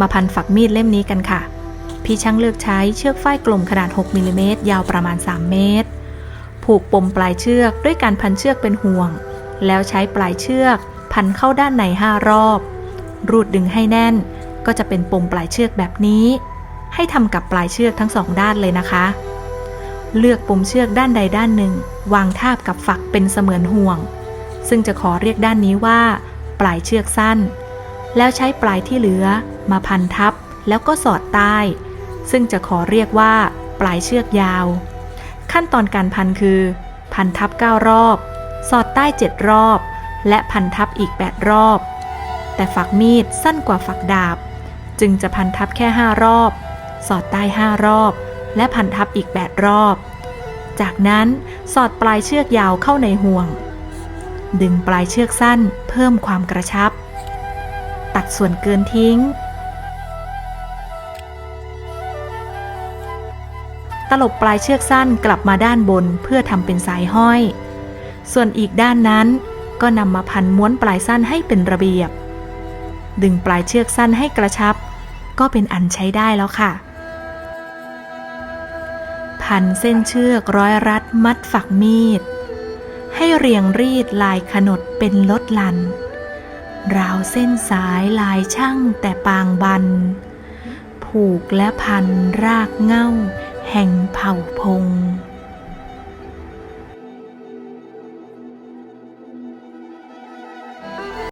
มาพันฝักมีดเล่มนี้กันค่ะ พี่ช่างเลือกใช้เชือกฝ้ายกลมขนาด 6มิลลิเมตรยาวประมาณ 3 เมตร ผูกปมปลายเชือกด้วยการพันเชือกเป็นห่วง แล้วใช้ปลายเชือกพันเข้าด้านใน 5 รอบ รูดดึงให้แน่น ก็จะเป็นปมปลายเชือกแบบนี้ ให้ทำกับปลายเชือกทั้งสองด้านเลยนะคะ เลือกปมเชือกด้านใดด้านหนึ่ง วางทาบกับฝักเป็นเสมือนห่วง ซึ่งจะขอเรียกด้านนี้ว่า ปลายเชือกสั้น แล้วใช้ปลายที่เหลือ มาพันทับแล้วก็สอดใต้ ซึ่งจะขอเรียกว่าปลายเชือกยาว ขั้นตอนการพันคือ พันทับ 9 รอบ สอดใต้ 7 รอบ และพันทับอีก 8 รอบ แต่ฝักมีดสั้นกว่าฝักดาบ จึงจะพันทับแค่ 5 รอบ สอดใต้ 5 รอบ และพันทับอีก 8 รอบ จากนั้นสอดปลายเชือกยาวเข้าในห่วง ดึงปลายเชือกสั้นเพิ่มความกระชับ ตัดส่วนเกินทิ้ง ตลบปลายเชือกสั้นกลับมาด้านบนเพื่อทำเป็นสายห้อย ส่วนอีกด้านนั้น ก็นำมาพันม้วนปลายสั้นให้เป็นระเบียบ ดึงปลายเชือกสั้นให้กระชับ ก็เป็นอันใช้ได้แล้วค่ะ พันเส้นเชือกร้อยรัดมัดฝักมีด ให้เรียงรีดลายขนดเป็นลดลัน ราวเส้นสายลายช่างแต่ปางบัน ผูกและพันรากเง้า แห่งเผ่าพง